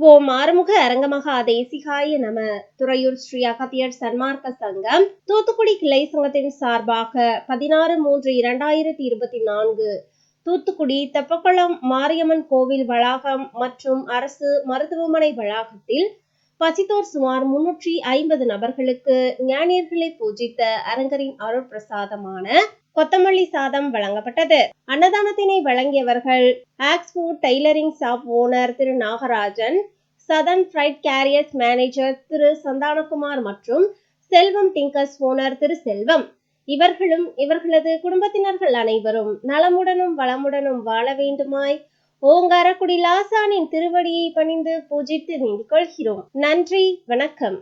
ஓம் ஆறுமுக அரங்கமகா தேசிகாய நம துறையூர் ஸ்ரீ அகத்தியர் சன்மார்க்க சங்கம். தூத்துக்குடி கிளை சங்கத்தின் சார்பாக பதினாறு மூன்று இரண்டாயிரத்தி இருபத்தி நான்கு தூத்துக்குடி தெப்பக்குளம் மாரியம்மன் கோவில் வளாகம் மற்றும் அரசு மருத்துவமனை வளாகத்தில் பசித்தோர் சுமார் முன்னூற்றி ஐம்பது நபர்களுக்கு ஞானியர்களை பூஜித்த அரங்கரின் அருள் பிரசாதமான கொத்தமல்லி சாதம் வழங்கப்பட்டது. அன்னதானத்தினை வழங்கியவர்கள் Oxford tailoring shop owner Thiru Nagarajan southern freight carriers manager Thiru Santhanakumar மற்றும் செல்வம் டிங்கர்ஸ் ஓனர் திரு செல்வம். இவர்களும் இவர்களது குடும்பத்தினர்கள் அனைவரும் நலமுடனும் வளமுடனும் வாழ வேண்டுமாய் ஓங்காரக்குடி லாசானின் திருவடியை பணிந்து பூஜித்து வேண்டிக் கொள்கிறோம் நன்றி வணக்கம்.